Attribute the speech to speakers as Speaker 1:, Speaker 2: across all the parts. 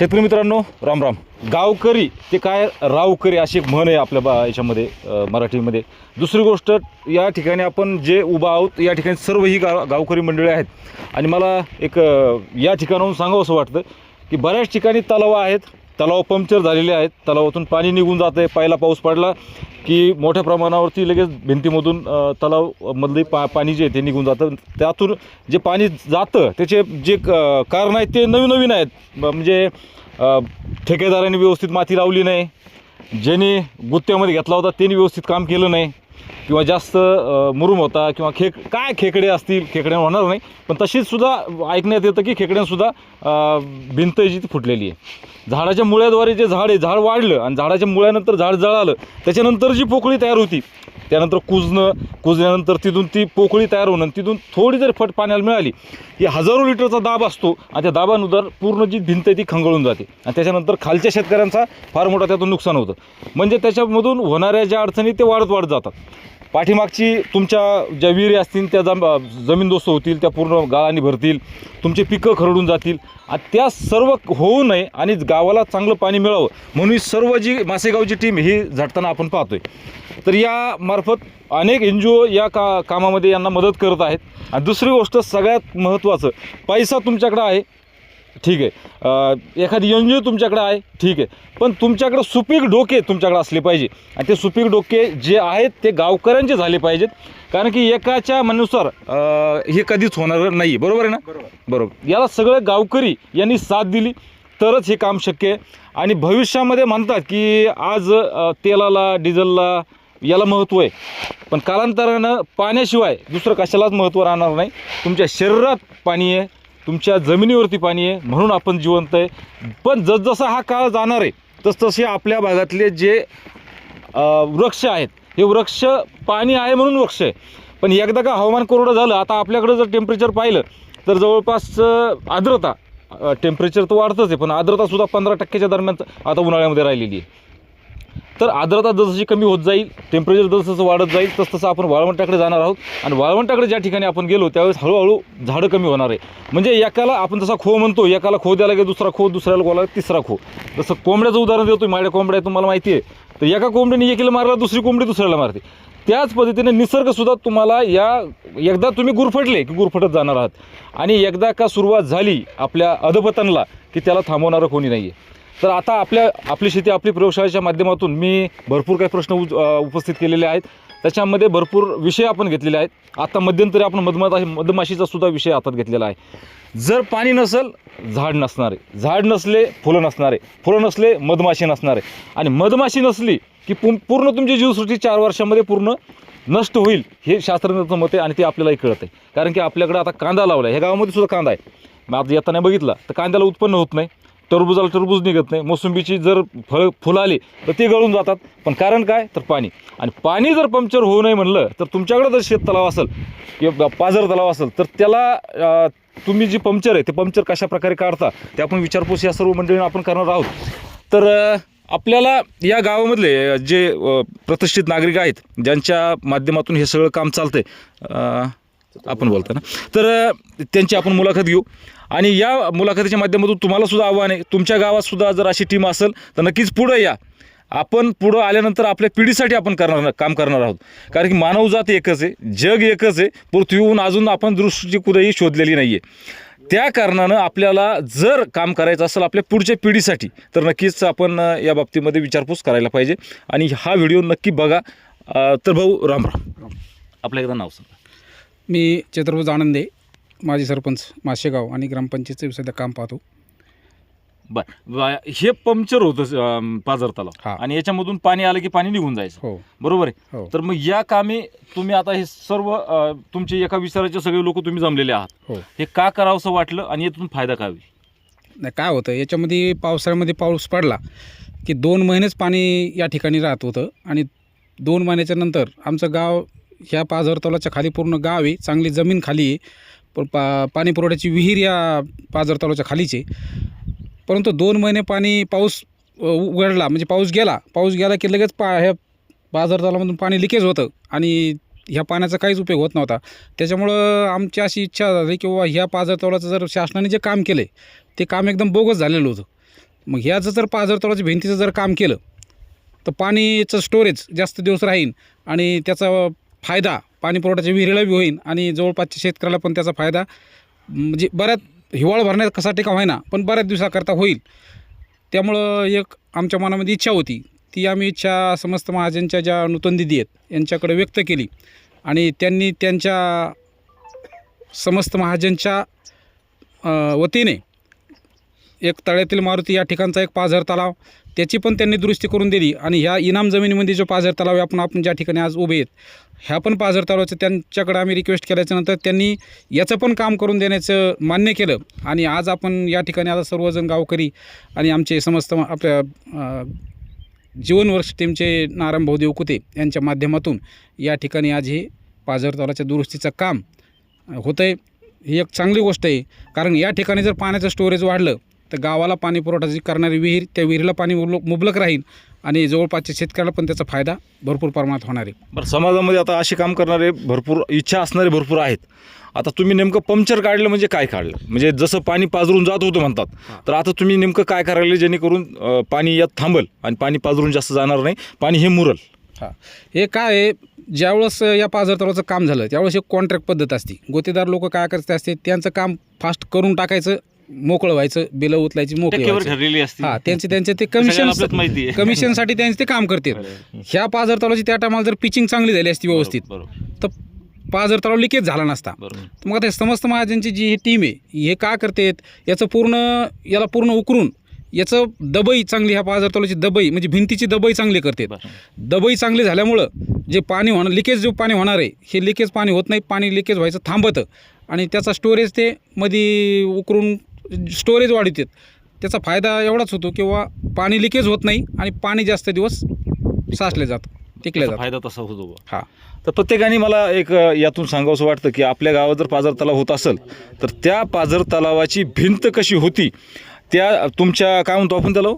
Speaker 1: शेतकरी मित्रांनो राम राम. गावकरी ते काय रावकरी अशी एक म्हण आहे आपल्या बा याच्यामध्ये मराठीमध्ये. दुसरी गोष्ट या ठिकाणी आपण जे उभा आहोत या ठिकाणी सर्व ही गाव गावकरी मंडळी आहेत. आणि मला एक या ठिकाणाहून सांगावं असं वाटतं की बऱ्याच ठिकाणी तलाव आहेत. तलाव पंक्चर झालेले आहेत. तलावातून पाणी निघून जातं आहे पहिला पाऊस पडला की मोठ्या प्रमाणावरती लगेच भिंतीमधून तलावमधले पा पाणी जे आहे ते निघून जातं. त्यातून जे पाणी जातं त्याचे जे क- कारण आहेत ते नवीन नवीन आहेत म्हणजे ठेकेदारांनी व्यवस्थित माती लावली नाही. ज्याने गुत्त्यामध्ये घेतला होता त्यांनी व्यवस्थित काम केलं नाही. किंवा जास्त मुरुम होता किंवा खेक काय खेकडे असतील खेकड्या होणार नाही. पण तशीचसुद्धा ऐकण्यात येतं की खेकड्यांसुद्धा भिंत जी ती फुटलेली आहे. झाडाच्या मुळ्याद्वारे जे झाड आहे झाड वाढलं आणि झाडाच्या मुळ्यानंतर झाड जळालं त्याच्यानंतर जी पोकळी तयार होती त्यानंतर कुजणं कुजल्यानंतर तिथून ती पोकळी तयार होणं तिथून थोडी जरी फट पाण्याला मिळाली की हजारो लिटरचा दाब असतो आणि त्या दाबानुसार पूर्ण जी भिंत आहे ती खंगळून जाते. आणि त्याच्यानंतर खालच्या शेतकऱ्यांचा फार मोठा त्यातून नुकसान होतं. म्हणजे त्याच्यामधून होणाऱ्या ज्या अडचणी ते वाढत वाढत जातात. पाठीमागची तुमच्या ज्या विहिरी असतील त्या जम जमीनदोस्त होतील त्या पूर्ण गाळाने भरतील तुमचे पिकं खरडून जातील आणि त्या सर्व होऊ नये आणि गावाला चांगलं पाणी मिळावं म्हणून सर्व जी मासेगावची टीम ही झटताना आपण पाहतोय. तर या मार्फत अनेक एन जी ओ या का कामामध्ये यांना मदत करत आहेत. आणि दुसरी गोष्ट सगळ्यात महत्त्वाचं पैसा तुमच्याकडं आहे. ठीक आहे. एखादी एन जी ओ तुमच्याकडे आहे ठीक आहे. पण तुमच्याकडे सुपीक डोके तुमच्याकडे असले पाहिजे. आणि ते सुपीक डोके जे आहेत ते गावकऱ्यांचे झाले पाहिजेत. कारण की एकाच्या मनुसार हे कधीच होणार नाही. बरोबर आहे ना? बरोबर. याला सगळे गावकरी यांनी साथ दिली. तरच हे काम शक्य आहे. आणि भविष्यामध्ये म्हणतात की आज तेलाला डिझेलला याला महत्त्व आहे. पण कालांतरानं पाण्याशिवाय दुसरं कशालाच महत्त्व राहणार नाही. तुमच्या शरीरात पाणी आहे. तुमच्या जमिनीवरती पाणी आहे म्हणून आपण जिवंत आहे. पण जसजसा हा काळ जाणार आहे तसतसे आपल्या भागातले जे वृक्ष आहेत हे वृक्ष पाणी आहे म्हणून वृक्ष आहे. पण एकदा का हवामान कोरडं झालं आता आपल्याकडं जर टेम्परेचर पाहिलं तर जवळपास आर्द्रता टेम्परेचर तर वाढतंच आहे पण आर्द्रतासुद्धा पंधरा टक्क्याच्या दरम्यान आता उन्हाळ्यामध्ये राहिलेली आहे. तर आर्द्रता जसजशी कमी होत जाईल टेम्परेचर जसं वाढत जाईल तस तसं आपण वाळवंटाकडे जाणार आहोत. आणि वाळवंटाकडे ज्या ठिकाणी आपण गेलो त्यावेळेस हळूहळू झाडं कमी होणार आहे. म्हणजे एकाला आपण जसा खो म्हणतो एकाला खो द्यायला गेला दुसरा खो दुसऱ्याला गोला तिसरा खो. जसं कोंबड्याचं उदाहरण देतो माझ्या कोंबड्या तुम्हाला माहिती आहे. तर एका कोंबडीने एकीला मारला दुसरी कोंबडी दुसऱ्याला मारते. त्याच पद्धतीने निसर्गसुद्धा तुम्हाला या एकदा तुम्ही गुरफटले की गुरफटत जाणार आहात. आणि एकदा का सुरुवात झाली आपल्या अधपतनला की त्याला थांबवणारं कोणी नाही आहे तर आता आपल्या आपली शेती आपली प्रयोगशाळेच्या माध्यमातून मी भरपूर काही प्रश्न उज- उपस्थित केलेले आहेत. त्याच्यामध्ये भरपूर विषय आपण घेतलेले आहेत. आता मध्यंतरी आपण मधमाशा मधमाशीचा सुद्धा विषय हातात घेतलेला आहे. जर पाणी नसेल झाड नसणारे. झाड नसले फुलं नसणारे. फुलं नसले मधमाशी नसणारे. आणि मधमाशी नसली की पू पूर्ण तुमची जीवसृष्टी चार वर्षामध्ये पूर्ण नष्ट होईल हे शास्त्रज्ञाचं मत आहे आणि ते आपल्यालाही कळत आहे कारण की आपल्याकडे आता कांदा लावला आहे ह्या गावामध्ये सुद्धा कांदा आहे. मग आता येताना बघितला तर कांद्याला उत्पन्न होत नाही. टरबुजाला टरबूज निघत नाही. मोसंबीची जर फळ फुलं आली तर ते गळून जातात. पण कारण काय? तर पाणी. आणि पाणी जर पंक्चर होऊ नये म्हणलं तर तुमच्याकडे जर शेत तलाव असेल किंवा पाझर तलाव असेल तर त्याला तुम्ही जी पंक्चर आहे ते पंक्चर कशा प्रकारे काढता ते आपण विचारपूस या सर्व मंडळींना आपण करणार आहोत. तर आपल्याला या गावामधले जे प्रतिष्ठित नागरिक आहेत ज्यांच्या माध्यमातून हे सगळं काम चालतंय आहे आपण बोलता ना. तर त्यांची आपण मुलाखत घेऊ. आणि या मुलाखतीच्या माध्यमातून तुम्हाला सुद्धा आव्हान आहे. तुमच्या गावात सुद्धा जर अशी टीम असेल तर नक्कीच पुढं या. आपण पुढं आल्यानंतर आपल्या पिढीसाठी आपण करणार काम करणार आहोत. कारण की मानवजात एकच आहे जग एकच आहे. पृथ्वीहून अजून आपण दृष्टी कुठेही शोधलेली नाही आहे त्या कारणानं आपल्याला जर काम करायचं असेल आपल्या पुढच्या पिढीसाठी तर नक्कीच आपण या बाबतीमध्ये विचारपूस करायला पाहिजे. आणि हा व्हिडिओ नक्की बघा. तर भाऊ राम राम. आपल्या एकदा नाव सांगा.
Speaker 2: मी चैत्रभुज आनंदे माजी सरपंच माशेगाव आणि ग्रामपंचायतचं सध्या काम पाहतो.
Speaker 1: बर. वा- हे पंक्चर होतं अं, पाझर तलाव.
Speaker 2: हा.
Speaker 1: आणि याच्यामधून पाणी आलं की पाणी निघून जायचं.
Speaker 2: हो.
Speaker 1: बरोबर आहे?
Speaker 2: हो.
Speaker 1: तर मग या कामी तुम्ही आता हे सर्व अं, तुमचे एका विचाराचे सगळे लोक तुम्ही जमलेले आहात.
Speaker 2: हो.
Speaker 1: हे का करावंसं वाटलं आणि यातून फायदा काय होईल?
Speaker 2: नाही काय होतं याच्यामध्ये पावसाळ्यामध्ये पाऊस पडला की दोन महिनेच पाणी या ठिकाणी राहत होतं आणि दोन महिन्याच्या नंतर आमचं गाव ह्या पाझर तलावाच्या खाली पूर्ण गाव आहे चांगली जमीन खाली आहे. पण पा पाणी पुरवठ्याची विहीर या पाझर तलावाच्या खालीच आहे. परंतु दोन महिने पाणी पाऊस उघडला म्हणजे पाऊस गेला. पाऊस गेला की लगेच पा ह्या पाझर तलामधून पाणी लिकेज होतं. आणि ह्या पाण्याचा काहीच उपयोग होत नव्हता. त्याच्यामुळं आमची अशी इच्छा झाली की बाबा ह्या पाझर तलावाचं जर शासनाने जे काम केलं ते काम एकदम बोगस झालेलं होतं. मग ह्याचं जर पाझर तलावाच्या भिंतीचं जर काम केलं तर पाणीचं स्टोरेज जास्त दिवस राहील आणि त्याचा फायदा पाणी पुरवठ्याच्या विहिरीला बी होईल आणि जवळपासच्या शेतकऱ्याला पण त्याचा फायदा. म्हणजे बऱ्याच हिवाळ भरण्यात कसा टिका होईना पण बऱ्याच दिवसाकरता होईल. त्यामुळं एक आमच्या मनामध्ये इच्छा होती. ती आम्ही इच्छा समस्त महाजनच्या ज्या नूतन दिदी आहेत यांच्याकडे व्यक्त केली. आणि त्यांनी त्यांच्या समस्त महाजनच्या वतीने एक तळ्यातील मारुती या ठिकाणचा एक पाझर तलाव त्याची पण त्यांनी दुरुस्ती करून दिली. आणि ह्या इनाम जमिनीमध्ये जो पाझर तलाव आहे आपण आपण ज्या ठिकाणी आज उभे आहेत ह्या पण पाझर तलावाचं त्यांच्याकडे आम्ही रिक्वेस्ट केल्याच्यानंतर त्यांनी याचं पण काम करून देण्याचं मान्य केलं. आणि आज आपण या ठिकाणी आता सर्वजण गावकरी आणि आमचे समस्त आपल्या जीवनवर्ष टीमचे नारायण भाऊ देवकुते यांच्या माध्यमातून या ठिकाणी आज हे पाझर तलावाच्या दुरुस्तीचं काम होतं आहे ही एक चांगली गोष्ट आहे. कारण या ठिकाणी जर पाण्याचं स्टोरेज वाढलं तर गावाला पाणी पुरवठा जी करणारी विहीर त्या विहिरीला पाणी मुबलक मुबलक राहील आणि जवळपासच्या शेतकऱ्याला पण त्याचा फायदा भरपूर प्रमाणात होणार आहे.
Speaker 1: बरं समाजामध्ये आता असे काम करणारे भरपूर इच्छा असणारे भरपूर आहेत. आता तुम्ही नेमकं पंक्चर काढलं म्हणजे काय काढलं? म्हणजे जसं पाणी पाजरून जात होतं म्हणतात तर आता तुम्ही नेमकं काय करायला जेणेकरून पाणी यात थांबल आणि पाणी पाजरून जास्त जाणार नाही पाणी हे मुरल?
Speaker 2: हां. हे काय आहे ज्यावेळेस या पाझर तलावाचं काम झालं त्यावेळेस एक कॉन्ट्रॅक्ट पद्धत असते. गोतेदार लोक काय करत असते त्यांचं काम फास्ट करून टाकायचं मोकळं व्हायचं बिलं उचलायची मोकळी
Speaker 3: टक्केवारी
Speaker 2: व्हायचं.
Speaker 3: ठरलेली असते.
Speaker 2: हा त्यांचे त्यांचे ते कमिशन
Speaker 3: आपल्यात माहिती आहे.
Speaker 2: कमिशनसाठी त्यांचे ते काम करतात ह्या पाझर तलावाची त्या टायमाला जर पिचिंग चांगली झाली असती व्यवस्थित
Speaker 3: बरोबर.
Speaker 2: तर पाझर तलाव लिकेज झाला नसता.
Speaker 3: बरोबर.
Speaker 2: तर मग आता समस्त महाजनची जी ही टीम आहे हे का करतेत याचं पूर्ण याला पूर्ण उकरून याचं दबई चांगली ह्या पाझर तलावाची दबई म्हणजे भिंतीची दबई चांगली करते. दबई चांगली झाल्यामुळं जे पाणी होणार लिकेज जो पाणी होणार आहे हे लिकेज पाणी होत नाही पाणी लिकेज व्हायचं थांबतं. आणि त्याचा स्टोरेज ते मध्ये उकरून स्टोरेज वाढवतात त्याचा फायदा एवढाच होतो किंवा पाणी लिकेज होत नाही आणि पाणी जास्त दिवस साचले जातं टिकले जातं.
Speaker 3: फायदा तसा होतो.
Speaker 2: हां.
Speaker 1: तर प्रत्येकाने मला एक यातून सांगावंसं वाटतं की आपल्या गावात जर पाझर तलाव होत असेल तर त्या पाझर तलावाची भिंत कशी होती त्या तुमच्या काय म्हणतो आपण त्याला?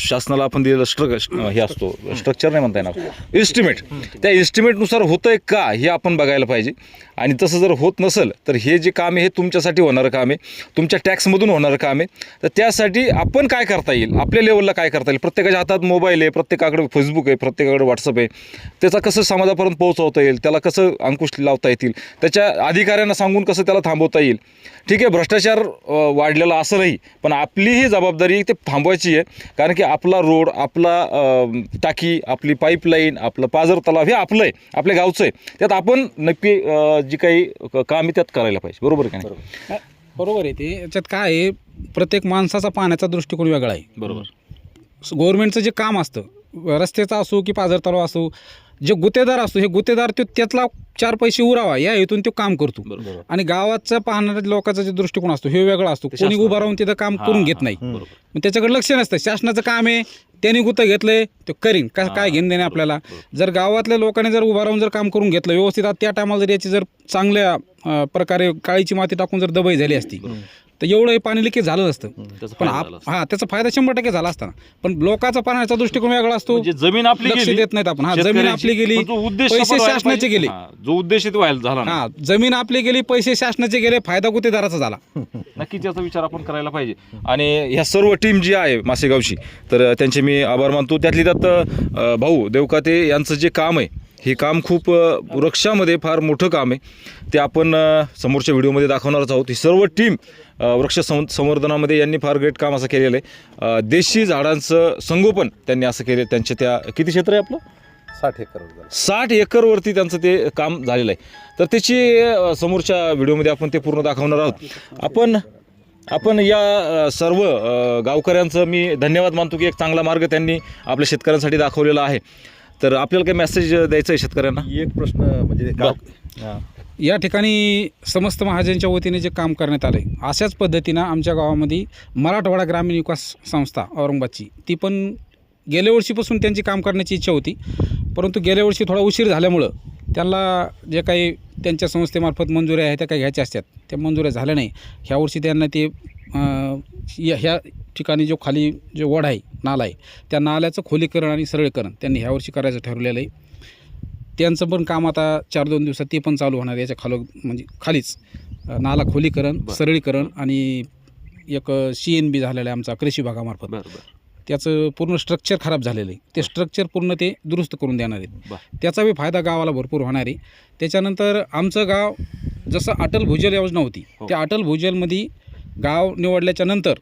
Speaker 1: शासनाला आपण दिलेलं स्ट्रक हे असतो. स्ट्रक्चर नाही म्हणता येणार. इस्टिमेट त्या इस्टिमेटनुसार होतंय का हे आपण बघायला पाहिजे. आणि तसं जर होत नसेल तर हे जे काम आहे हे तुमच्यासाठी होणारं काम आहे. तुमच्या टॅक्समधून होणारं काम आहे. तर त्यासाठी आपण काय करता येईल? आपल्या लेवलला काय करता येईल? प्रत्येकाच्या हातात मोबाईल आहे प्रत्येकाकडे फेसबुक आहे प्रत्येकाकडे व्हॉट्सअप आहे. त्याचा कसं समाजापर्यंत पोहोचवता येईल? त्याला कसं अंकुश लावता येतील? त्याच्या अधिकाऱ्यांना सांगून कसं त्याला थांबवता येईल? ठीक आहे भ्रष्टाचार वाढलेला असं नाही पण आपली ही जबाबदारी ते थांबवायची आहे. कारण की आपला रोड आपला टाकी आपली पाईपलाईन आपलं पाझर तलाव हे आपलं आहे आपल्या गावचं आहे. त्यात आपण नक्की जी काही क- काम आहे त्यात करायला पाहिजे. बरोबर आहे का नाही?
Speaker 2: बरोबर आहे ते. याच्यात काय आहे प्रत्येक माणसाचा पाण्याचा दृष्टिकोन वेगळा आहे.
Speaker 3: बरोबर.
Speaker 2: गव्हर्नमेंटचं जे काम असतं रस्त्याचं असो की पाझर तलाव असो जे गुत्तेदार असतो हे गुत्तेदार तो त्यातला चार पैसे उरावा या हेतून तो काम करतो.
Speaker 3: बरोबर.
Speaker 2: आणि गावाचा पाहणाऱ्या लोकांचा जे दृष्टिकोन असतो हे वेगळा असतो. कोणी
Speaker 3: शासनाचा.
Speaker 2: उभं राहून तिथं काम करून घेत नाही.
Speaker 3: बरोबर.
Speaker 2: मग त्याच्याकडे लक्ष नसतं. शासनाचं काम आहे त्यांनी गुत्त घेतलंय ते करीन. का काय घेणं देणे आपल्याला? जर गावातल्या लोकांनी जर उभं राहून जर काम करून घेतलं व्यवस्थित आता त्या टायमाला जर याची जर चांगल्या अं, प्रकारे काळीची माती टाकून जर दबाई झाली असती तर एवढं हे पाणी लिकेज झालं नसतं
Speaker 3: त्याचा
Speaker 2: पण
Speaker 3: फायदा
Speaker 2: आप
Speaker 3: झाला असता.
Speaker 2: हा त्याचा फायदा शंभर टक्के झाला असता पण लोकांचा पाण्याचा दृष्टिकोन वेगळा असतो.
Speaker 3: म्हणजे जमीन आपली
Speaker 2: लक्ष
Speaker 3: गेली.
Speaker 2: देत नाहीत आपण. हा जमीन
Speaker 3: शेतकऱ्याची.
Speaker 2: आपली गेली
Speaker 3: पण तो उद्देश
Speaker 2: पैसे
Speaker 3: सफल व्हायला
Speaker 2: शासनाचे
Speaker 3: पाहिजे.
Speaker 2: गेले.
Speaker 3: हा, जो उद्देश व्हायला झाला ना
Speaker 2: हा जमीन आपली गेली पैसे शासनाचे गेले फायदा गुत्तेदाराचा झाला.
Speaker 1: नक्कीच याचा विचार आपण करायला पाहिजे. आणि ह्या सर्व टीम जी आहे मासेगावची तर त्यांचे मी आभार मानतो. त्यातली त्यात अ, भाऊ देवकाते यांचं जे काम आहे हे काम खूप वृक्षामध्ये फार मोठं काम आहे. ते आपण समोरच्या व्हिडिओमध्ये दाखवणारच आहोत. ही सर्व टीम वृक्ष सं संवर्धनामध्ये यांनी फार ग्रेट काम असं केलेलं आहे. देशी झाडांचं संगोपन त्यांनी असं केलं त्यांच्या त्या किती क्षेत्र आहे आपलं?
Speaker 4: साठ एकर
Speaker 1: साठ एकरवरती त्यांचं ते काम झालेलं आहे. तर त्याची समोरच्या व्हिडिओमध्ये आपण ते पूर्ण दाखवणार आहोत. आपण आपण या सर्व गावकऱ्यांचं मी धन्यवाद मानतो की एक चांगला मार्ग त्यांनी आपल्या शेतकऱ्यांसाठी दाखवलेला आहे. तर आपल्याला काही मेसेज द्यायचा आहे शेतकऱ्यांना?
Speaker 4: एक प्रश्न म्हणजे गाव
Speaker 1: हां.
Speaker 2: या ठिकाणी समस्त महाजनच्या वतीने जे काम करण्यात आलं आहे अशाच पद्धतीनं आमच्या गावामध्ये मराठवाडा ग्रामीण विकास संस्था औरंगाबादची ती पण गेल्या वर्षीपासून त्यांची काम करण्याची इच्छा होती. परंतु गेल्या वर्षी थोडा उशीर झाल्यामुळं त्यांना जे काही त्यांच्या संस्थेमार्फत मंजुऱ्या आहेत त्या काही घ्यायच्या असतात. त्या मंजुऱ्या झाल्या नाही. ह्या वर्षी त्यांना ते अं, या ह्या ठिकाणी जो खाली जो वड आहे नाला आहे त्या नाल्याचं खोलीकरण आणि सरळीकरण त्यांनी ह्या वर्षी करायचं ठरवलेलं आहे. त्यांचं पण काम आता चार दोन दिवसात ते पण चालू होणार आहे. याच्या खालो म्हणजे खालीच नाला खोलीकरण सरळीकरण आणि एक सी एन बी झालेला आहे आमचा कृषी भागामार्फत.
Speaker 3: बरं बरं.
Speaker 2: त्याचं पूर्ण स्ट्रक्चर खराब झालेलं आहे. ते स्ट्रक्चर पूर्ण ते दुरुस्त करून देणार आहेत. त्याचा बी फायदा गावाला भरपूर होणार आहे. त्याच्यानंतर आमचं गाव जसं अटल भूजल योजना होती
Speaker 3: हो.
Speaker 2: त्या अटल भूजलमध्ये गाव निवडल्याच्या नंतर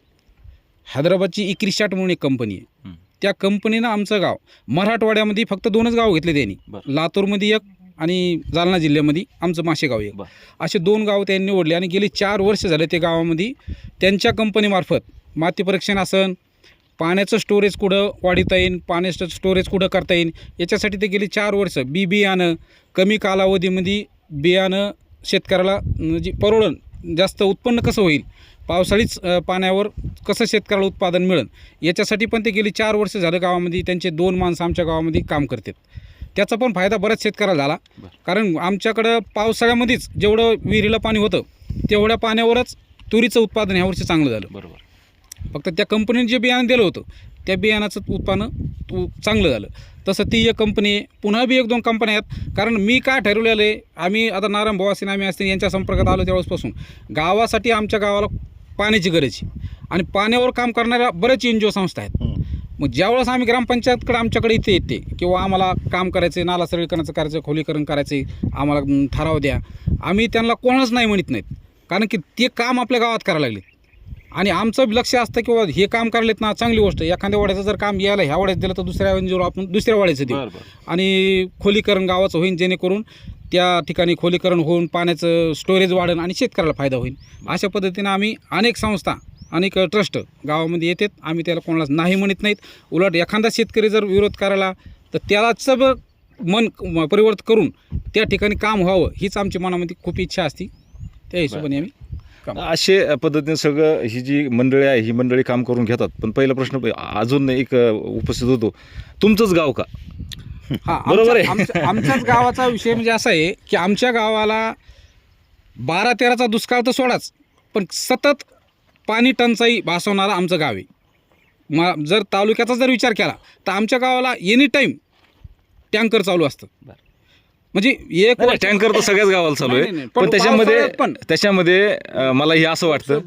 Speaker 2: हैदराबादची इक्रिशाट म्हणून एक कंपनी आहे. त्या कंपनीनं आमचं गाव मराठवाड्यामध्ये फक्त दोनच गाव घेतले त्यांनी. लातूरमध्ये एक आणि जालना जिल्ह्यामध्ये आमचं माशेगाव एक. असे दोन गाव त्यांनी निवडले आणि गेली चार वर्ष झाले ते गावामध्ये त्यांच्या कंपनीमार्फत माती परीक्षण असन पाण्याचं स्टोरेज कुठं वाढवता येईल पाण्याचं स्टोरेज कुठं करता येईल याच्यासाठी ते गेली चार वर्ष बी बियाणं कमी कालावधीमध्ये बियाणं शेतकऱ्याला म्हणजे परवडण जास्त उत्पन्न कसं होईल पावसाळीच पाण्यावर कसं शेतकऱ्याला उत्पादन मिळेल? याच्यासाठी पण ते गेली चार वर्ष झालं गावामध्ये त्यांचे दोन माणसं आमच्या गावामध्ये काम करतात. त्याचा पण फायदा बऱ्याच शेतकऱ्याला झाला. कारण आमच्याकडं पावसाळ्यामध्येच जेवढं विहिरीला पाणी होतं तेवढ्या पाण्यावरच तुरीचं उत्पादन ह्या वर्षी चांगलं झालं.
Speaker 3: बरोबर.
Speaker 2: फक्त त्या कंपनीने जे बियाणं दिलं होतं त्या बियाणाचं उत्पादन तू चांगलं झालं. तसं ती एक कंपनी आहे पुन्हा बी एक दोन कंपन्या आहेत. कारण मी काय ठरवलेलं आहे आम्ही आता नारायण भाऊ आम्ही असतील यांच्या संपर्कात आलो त्यावेळेसपासून. गावासाठी आमच्या गावाला पाण्याची गरज आहे. आणि पाण्यावर काम करणाऱ्या बरेच एन जी ओ संस्था आहेत. मग ज्यावेळेस आम्ही ग्रामपंचायतकडे आमच्याकडे इथे येते किंवा आम्हाला काम करायचं आहे नाला सरळीकरणाचं करायचं खोलीकरण करायचं आहे आम्हाला ठराव द्या आम्ही त्यांना कोणाच नाही म्हणत नाहीत. कारण की ते काम आपल्या गावात करायला लागले आणि आमचं लक्ष असतं की हे काम करायलेत ना चांगली गोष्ट. एखाद्या वाड्याचं जर काम यायला ह्या वाड्यात दिलं तर दुसऱ्या एनजीओला आपण दुसऱ्या वाड्याचं देऊ. आणि खोलीकरण गावाचं होईल जेणेकरून त्या ठिकाणी खोलीकरण होऊन पाण्याचं स्टोरेज वाढेल आणि शेतकऱ्याला फायदा होईल. अशा पद्धतीनं आम्ही अनेक संस्था अनेक ट्रस्ट गावामध्ये येतात. आम्ही त्याला कोणालाच नाही म्हणत नाहीत. उलट एखादा शेतकरी जर विरोध करायला तर त्यालाच मन म- परिवर्तन करून त्या ठिकाणी काम व्हावं हीच आमच्या मनामध्ये खूप इच्छा असते. त्या हिशोबाने आम्ही काम.
Speaker 1: असे पद्धतीने सगळं ही जी मंडळी आहे ही मंडळी काम करून घेतात. पण पहिला प्रश्न प- अजून एक उपस्थित होतो. तुमचंच गाव का?
Speaker 2: हा
Speaker 1: बरोबर आहे.
Speaker 2: आमच्या- आमच्याच गावाचा विषय म्हणजे असा आहे की आमच्या गावाला बारा तेराचा दुष्काळ तर सोडाच पण सतत पाणी टंचाई भासवणारं आमचं गाव आहे. म जर तालुक्याचा जर विचार केला तर आमच्या गावाला एनी टाईम टँकर चालू असतं.
Speaker 3: बरं.
Speaker 2: म्हणजे एक
Speaker 1: टँकर तर सगळ्याच गावाला चालू
Speaker 2: नाही,
Speaker 1: आहे
Speaker 2: नाही.
Speaker 1: पण
Speaker 2: पण
Speaker 1: त्याच्यामध्ये
Speaker 2: पावसाळ्यात पण.
Speaker 1: त्याच्यामध्ये अ, मला हे असं वाटतं.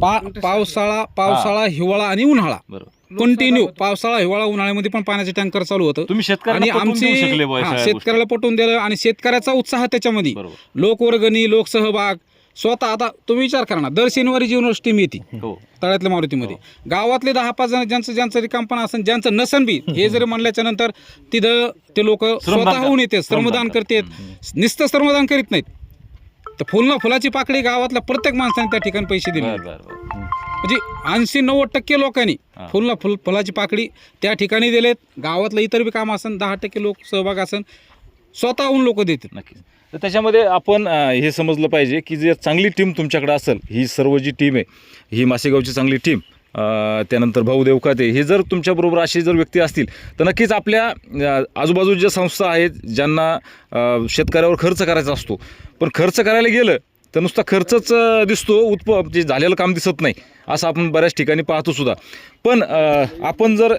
Speaker 2: पा पावसाळा पावसाळा हिवाळा आणि उन्हाळा.
Speaker 3: बरोबर.
Speaker 2: कंटिन्यू पावसाळा हिवाळा उन्हाळ्यामध्ये पण पाण्याचे टँकर चालू होतं.
Speaker 3: तुम्ही शेतकऱ्यांना
Speaker 2: आणि
Speaker 3: पटवून
Speaker 2: आमची
Speaker 3: देऊ शकले बुवा या
Speaker 2: हा,
Speaker 3: सगळ्या
Speaker 2: शेतकऱ्याला पटवून दिलं आणि शेतकऱ्याचा उत्साह त्याच्यामध्ये.
Speaker 3: गोष्टी. बरोबर.
Speaker 2: लोकवर्गणी लोकसहभाग स्वतः आता तुम्ही विचार करा ना दर शनिवारी जीवनोष्टी टीम येते.
Speaker 3: हो.
Speaker 2: तळ्यातल्या मारुतीमध्ये. गावातले दहा पाच जण ज्यांचं ज्यांचं रिकामपण असेल ज्यांचं नसन बी हे जरी म्हणल्याच्या नंतर तिथं ते लोक स्वतःहून येते श्रमदान करतात. नुसतं श्रमदान करीत नाहीत. तर फुलना फुलाची पाकळी गावातल्या प्रत्येक माणसाने त्या ठिकाणी पैसे दिले. म्हणजे ऐंशी नव्वद टक्के लोकांनी
Speaker 3: हा.
Speaker 2: फुलला फुल फुलाची पाकळी त्या ठिकाणी दिलेत. गावातलं इतर बी काम असन दहा टक्के लोक सहभाग असन स्वतःहून लोक देतात.
Speaker 1: नक्कीच. तर त्याच्यामध्ये आपण अ, हे समजलं पाहिजे की जे चांगली टीम तुमच्याकडे असेल ही सर्व जी टीम आहे ही मासेगावची चांगली टीम त्यानंतर भाऊ देवकाते हे जर तुमच्याबरोबर असे जर व्यक्ती असतील तर नक्कीच आपल्या अ, आजूबाजूच्या ज्या संस्था आहेत ज्यांना अ, शेतकऱ्यावर खर्च करायचा असतो. पण खर्च करायला गेलं तर नुसता खर्चच दिसतो उत्प जे झालेलं काम दिसत नाही असं आपण बऱ्याच ठिकाणी पाहतो सुद्धा. पण आपण जर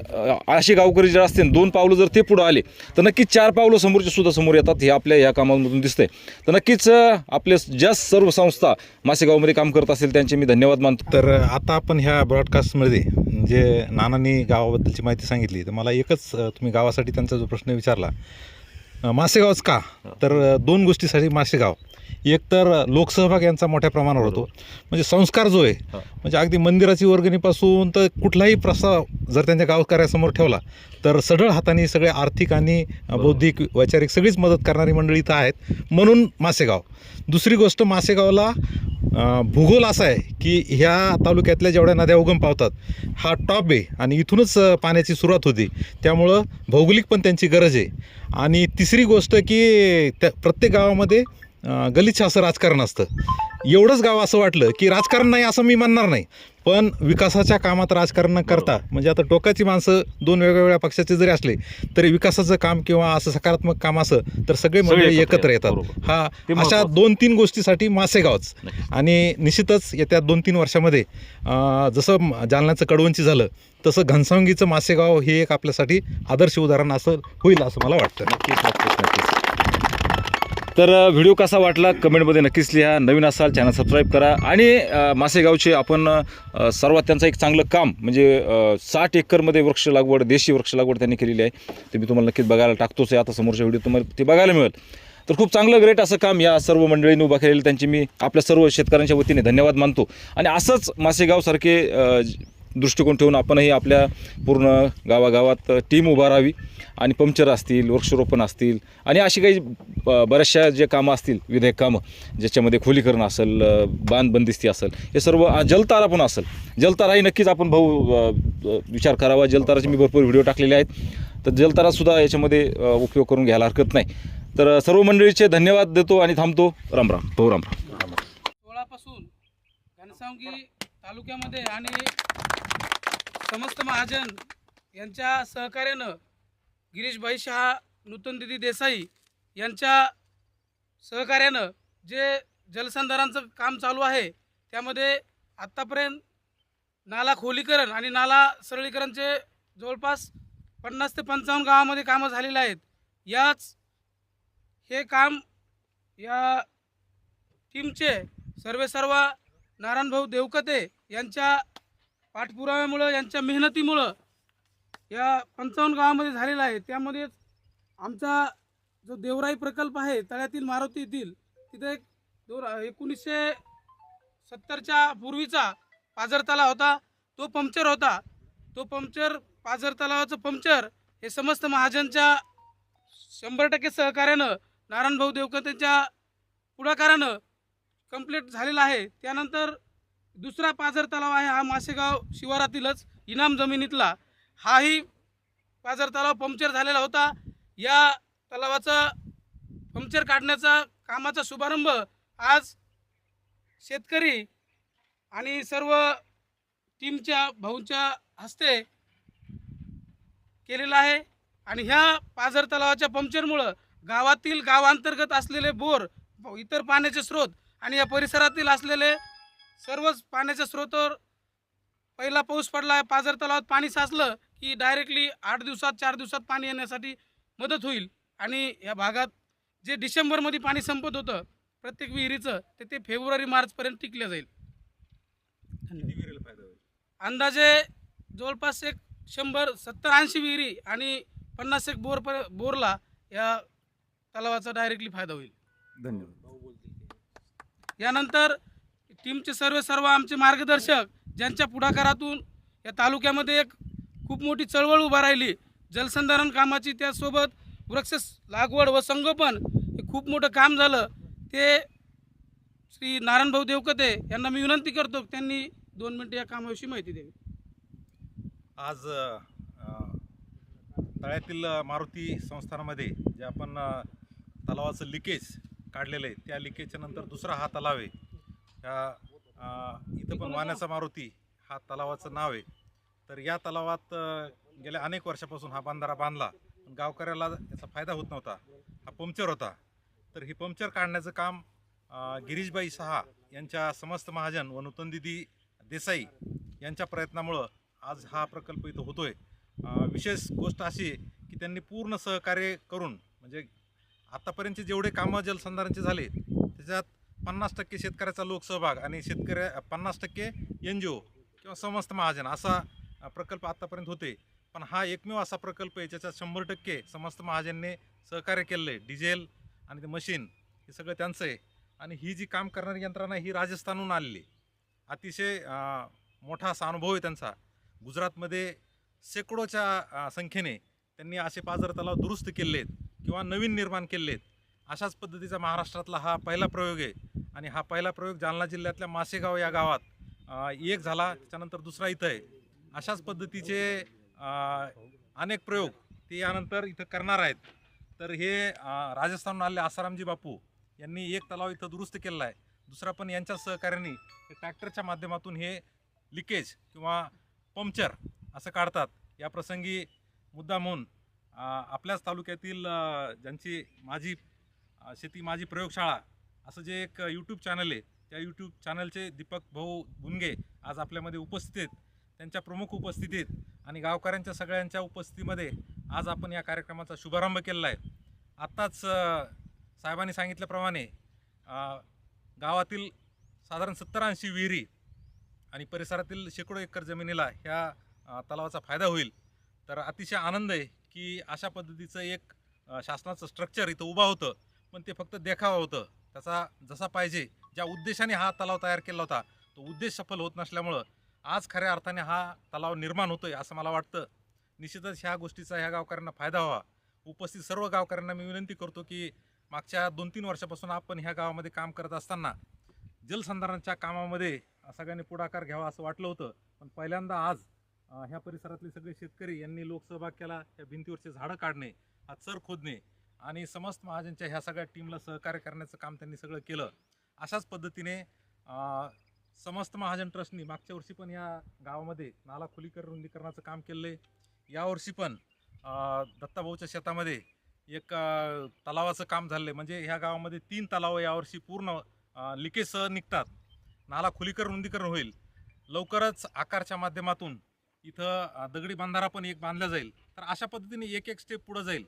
Speaker 1: असे गावकरी जर असतील दोन पावलं जर ते पुढं आले तर नक्कीच चार पावलं समोरचे सुद्धा समोर येतात हे आपल्या या कामामधून दिसतंय. तर नक्कीच आपल्या ज्या सर्व संस्था मासेगावमध्ये काम करत असेल त्यांचे मी धन्यवाद मानतो.
Speaker 4: तर आता आपण ह्या ब्रॉडकास्टमध्ये जे नानांनी गावाबद्दलची माहिती सांगितली तर मला एकच तुम्ही गावासाठी त्यांचा जो प्रश्न विचारला मासेगावच का? तर दोन गोष्टीसाठी मासेगाव. एक तर लोकसहभाग यांचा मोठ्या प्रमाणावर होतो. म्हणजे संस्कार जो आहे
Speaker 1: हा.
Speaker 4: म्हणजे अगदी मंदिराची वर्गणीपासून तर कुठलाही प्रस्ताव जर त्यांच्या गावकऱ्यासमोर ठेवला तर सढळ हाताने सगळे आर्थिक आणि बौद्धिक वैचारिक सगळीच मदत करणारी मंडळी इथं आहेत म्हणून मासेगाव. दुसरी गोष्ट मासेगावला भूगोल असा आहे की ह्या तालुक्यातल्या जेवढ्या नद्या उगम पावतात हा टॉप आहे आणि इथूनच पाण्याची सुरुवात होती. त्यामुळं भौगोलिक पण त्यांची गरज आहे. आणि तिसरी गोष्ट की त्या प्रत्येक गावामध्ये गलिच्छ असं राजकारण असतं. एवढंच गाव असं वाटलं की राजकारण नाही असं मी म्हणणार नाही. पण विकासाच्या कामात राजकारण न करता म्हणजे आता टोकाची माणसं दोन वेगवेगळ्या पक्षाचे जरी असले तरी विकासाचं काम किंवा असं सकारात्मक काम असं तर सगळे मंडळी
Speaker 1: एकत्र येतात.
Speaker 4: हा अशा. दोन तीन गोष्टीसाठी मासेगावच. आणि निश्चितच येत्या दोन तीन वर्षामध्ये जसं जालन्याचं कडवंची झालं तसं घनसावंगीचं मासेगाव हे एक आपल्यासाठी आदर्श उदाहरण असं होईल असं मला वाटतं.
Speaker 1: नक्कीच नक्कीच. तर व्हिडिओ कसा वाटला कमेंटमध्ये नक्कीच लिहा. नवीन असाल चॅनल सबस्क्राईब करा. आणि मासेगावचे आपण सर्वात त्यांचं एक चांगलं काम म्हणजे साठ एकरमध्ये वृक्ष लागवड देशी वृक्ष लागवड त्यांनी केलेली आहे. ते मी तुम्हाला नक्कीच बघायला टाकतोच आहे. आता समोरच्या व्हिडिओ तुम्हाला ते बघायला मिळेल. तर खूप चांगलं ग्रेट असं काम या सर्व मंडळींनी उभा केलेलं त्यांची मी आपल्या सर्व शेतकऱ्यांच्या वतीने धन्यवाद मानतो. आणि असंच मासेगावसारखे दृष्टिकोन ठेवून आपणही आपल्या पूर्ण गावागावात टीम उभा राहावी. आणि पंक्चर असतील वृक्षारोपण असतील आणि अशी काही बऱ्याचशा जे कामं असतील विधेयक कामं ज्याच्यामध्ये खोलीकरण असेल बांधबंदिस्ती बांध बंदिस्ती असेल हे सर्व जलतारा पण असेल. जलताराही नक्कीच आपण भाऊ विचार करावा. जलताराचे मी भरपूर व्हिडिओ टाकलेले आहेत. तर जलतारासुद्धा याच्यामध्ये उपयोग करून घ्यायला हरकत नाही. तर सर्व मंडळीचे धन्यवाद देतो आणि थांबतो. रामराम भाऊ रामराम
Speaker 3: सोळापासून घनसावंगी तालुक्यामध्ये आणि समस्त महाजन यांच्या सहकार्यानं गिरीशभाई शहा नूतनदिदी देसाई यांच्या सहकार्यानं जे जलसंधारांचं काम चालू आहे त्यामध्ये आत्तापर्यंत नाला खोलीकरण आणि नाला सरळीकरणचे जवळपास पन्नास ते पंचावन्न गावामध्ये कामं झालेली आहेत. याच हे काम या टीमचे सर्वे सर्व नारायणभाऊ देवकते यांच्या पाठपुराव्यामुळं यांच्या मेहनतीमुळं या पंचावन्न गावामध्ये झालेला आहे. त्यामध्येच आमचा जो देवराई प्रकल्प आहे तळ्यातील मारुती येथील तिथे एक दोन एकोणीसशे सत्तरच्या पूर्वीचा पाझर तलाव होता. तो पंक्चर होता. तो पंक्चर पाझर तलावाचं पंक्चर हे समस्त महाजनच्या शंभर टक्के सहकार्यानं नारायणभाऊ देवकतेच्या पुढाकारानं कंप्लीट झालेला आहे. त्यानंतर दुसरा पाझर तलाव आहे हा मासेगाव शिवारातीलच इनाम जमिनीतला. हाही पाझर तलाव पंक्चर झालेला होता. या तलावाचा पंक्चर काढण्याचा कामाचा शुभारंभ आज शेतकरी आणि सर्व टीमच्या भाऊंच्या हस्ते केलेला आहे. आणि ह्या पाझर तलावाच्या पंक्चरमुळं गावातील गावांतर्गत असलेले बोर इतर पाण्याचे स्रोत आणि या परिसरातील असलेले सर्वच पाण्याच्या स्रोतावर पहिला पाऊस पडला पाझर तलावात पाणी साचलं की डायरेक्टली आठ दिवसात चार दिवसात पाणी येण्यासाठी मदत होईल. आणि या भागात जे डिसेंबरमध्ये पाणी संपत होतं प्रत्येक विहिरीचं ते ते फेब्रुवारी मार्चपर्यंत टिकलं जाईल. अंदाजे जवळपास एक शंभर सत्तर ऐंशी विहिरी आणि पन्नास एक बोर पर बोरला या तलावाचा डायरेक्टली फायदा होईल.
Speaker 1: धन्यवाद.
Speaker 3: यानंतर टीमचे सर्व सर्व आमचे मार्गदर्शक ज्यांच्या पुढाकारातून या तालुक्यामध्ये एक खूप मोठी चळवळ उभा राहिली. जलसंधारण कामाची त्यासोबत वृक्ष लागवड व संगोपन हे खूप मोठं काम झालं. ते श्री नारायणभाऊ देवकते यांना मी विनंती करतो त्यांनी दोन मिनटं या कामाविषयी माहिती द्यावी.
Speaker 4: आज तळ्यातील मारुती संस्थानामध्ये जे आपण तलावाचं लिकेज काढलेलं आहे त्या लिकेजच्या नंतर दुसरा हा तलाव आहे. ह्या इथं पण वाण्याचा मारुती हा तलावाचं नाव आहे. तर या तलावात गेल्या अनेक वर्षापासून हा बांधारा बांधला. पण गावकऱ्याला याचा फायदा होत नव्हता. हा पंक्चर होता. तर ही पंक्चर काढण्याचं काम गिरीशबाई शहा यांच्या समस्त महाजन व नूतनदिदी देसाई यांच्या प्रयत्नामुळं आज हा प्रकल्प इथं होतो आहे विशेष गोष्ट अशी की त्यांनी पूर्ण सहकार्य करून म्हणजे आत्तापर्यंतचे जेवढे कामं जलसंधारणचे झाले त्याच्यात पन्नास टक्के शेतकऱ्याचा लोकसहभाग आणि शेतकऱ्या पन्नास टक्के एन जी ओ किंवा समस्त महाजन असा प्रकल्प आत्तापर्यंत होते. पण हा एकमेव असा प्रकल्प आहे ज्याच्यात शंभर टक्के समस्त महाजनने सहकार्य केलेलं आहे. डिझेल आणि ते मशीन हे सगळं त्यांचं आहे. आणि ही जी काम करणारी यंत्रणा ही राजस्थानहून आलेली अतिशय मोठा असा अनुभव आहे त्यांचा. गुजरातमध्ये शेकडोच्या संख्येने त्यांनी असे बाजार तलाव दुरुस्त केले आहेत किंवा नवीन निर्माण केले आहेत. अशाच पद्धतीचा महाराष्ट्रातला हा पहिला प्रयोग आहे. आणि हा पहिला प्रयोग जालना जिल्ह्यातल्या मासेगाव या गावात एक झाला त्याच्यानंतर दुसरा इथं आहे. अशाच पद्धतीचे अनेक प्रयोग ते यानंतर इथं करणार आहेत. तर हे अ, राजस्थानहून आसारामजी बापू यांनी एक तलाव इथं दुरुस्त केलेला आहे. दुसरा पण यांच्या सहकार्याने हे ट्रॅक्टरच्या माध्यमातून हे लिकेज किंवा पंक्चर असं काढतात. या प्रसंगी मुद्दा म्हणून आपल्याच तालुक्यातील ज्यांची माझी शेती माझी प्रयोगशाळा असं जे एक यूट्यूब चॅनल आहे त्या यूट्यूब चॅनलचे दीपक भाऊ गुनगे आज आपल्यामध्ये उपस्थित आहेत. त्यांच्या प्रमुख उपस्थितीत आणि गावकऱ्यांच्या सगळ्यांच्या उपस्थितीमध्ये आज आपण या कार्यक्रमाचा शुभारंभ केलेला आहे. आत्ताच साहेबांनी सांगितल्याप्रमाणे गावातील साधारण सत्तर ऐंशी विहिरी आणि परिसरातील शेकडो एकर जमिनीला ह्या तलावाचा फायदा होईल. तर अतिशय आनंद आहे की अशा पद्धतीचं एक शासनाचं स्ट्रक्चर इथं उभा होतं. पण ते फक्त देखावा होतं. त्याचा जसा पाहिजे ज्या उद्देशाने हा तलाव तयार केला होता तो उद्देश सफल होत नसल्यामुळं आज खऱ्या अर्थाने हा तलाव निर्माण होतोय असं मला वाटतं. निश्चितच ह्या गोष्टीचा ह्या गावकऱ्यांना फायदा व्हावा. उपस्थित सर्व गावकऱ्यांना मी विनंती करतो की मागच्या दोन तीन वर्षापासून आपण ह्या गावामध्ये काम करत असताना जलसंधारणाच्या कामामध्ये सगळ्यांनी पुढाकार घ्यावा असं वाटलं होतं. पण पहिल्यांदा आज ह्या परिसरातले सगळे शेतकरी यांनी लोकसहभाग केला या भिंतीवरचे झाडं काढणे हा चर खोदणे आणि समस्त महाजनच्या ह्या सगळ्या टीमला सहकार्य करण्याचं काम त्यांनी सगळं केलं. अशाच पद्धतीने समस्त महाजन ट्रस्टनी मागच्या वर्षी पण या गावामध्ये नाला खुलीकरण रुंदीकरणाचं काम केलं आहे यावर्षी पण दत्ताभाऊच्या शेतामध्ये एक तलावाचं काम झालं आहे म्हणजे ह्या गावामध्ये तीन तलाव यावर्षी पूर्ण लिकेजसह निघतात. नाला खुलीकरण रुंदीकरण होईल. लवकरच आकारच्या माध्यमातून इथं दगडी बांधारा पण एक बांधला जाईल. तर अशा पद्धतीने एक एक स्टेप पुढं जाईल.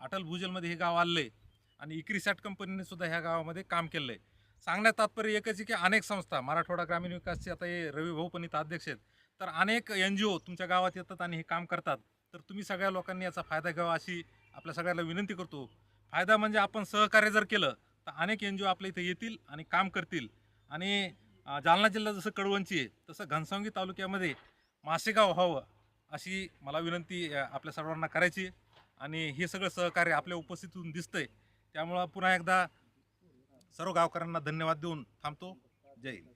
Speaker 4: अटल भूजलमध्ये हे गाव आलं आहे आणि इक्रिसॅट कंपनीने सुद्धा ह्या गावामध्ये काम केलं आहे सांगण्यात तात्पर्य एकच आहे की अनेक संस्था मराठवाडा ग्रामीण विकासचे आता हे रवी भाऊ पण इथं अध्यक्ष आहेत. तर अनेक एन जी ओ तुमच्या गावात येतात आणि हे काम करतात. तर तुम्ही सगळ्या लोकांनी याचा फायदा घ्यावा अशी आपल्या सगळ्याला विनंती करतो. फायदा म्हणजे आपण सहकार्य जर केलं तर अनेक एन जी ओ आपल्या इथे येतील आणि काम करतील. आणि जालना जिल्हा जसं कडवंची आहे तसं घनसावंगी तालुक्यामध्ये मासेगाव व्हावं अशी मला विनंती आपल्या सर्वांना करायची आणि हे सगळं सहकार्य आपल्या उपस्थितीतून दिसतंय. त्यामुळं पुन्हा एकदा सर्व गावकऱ्यांना धन्यवाद देऊन थांबतो. जय हिंद.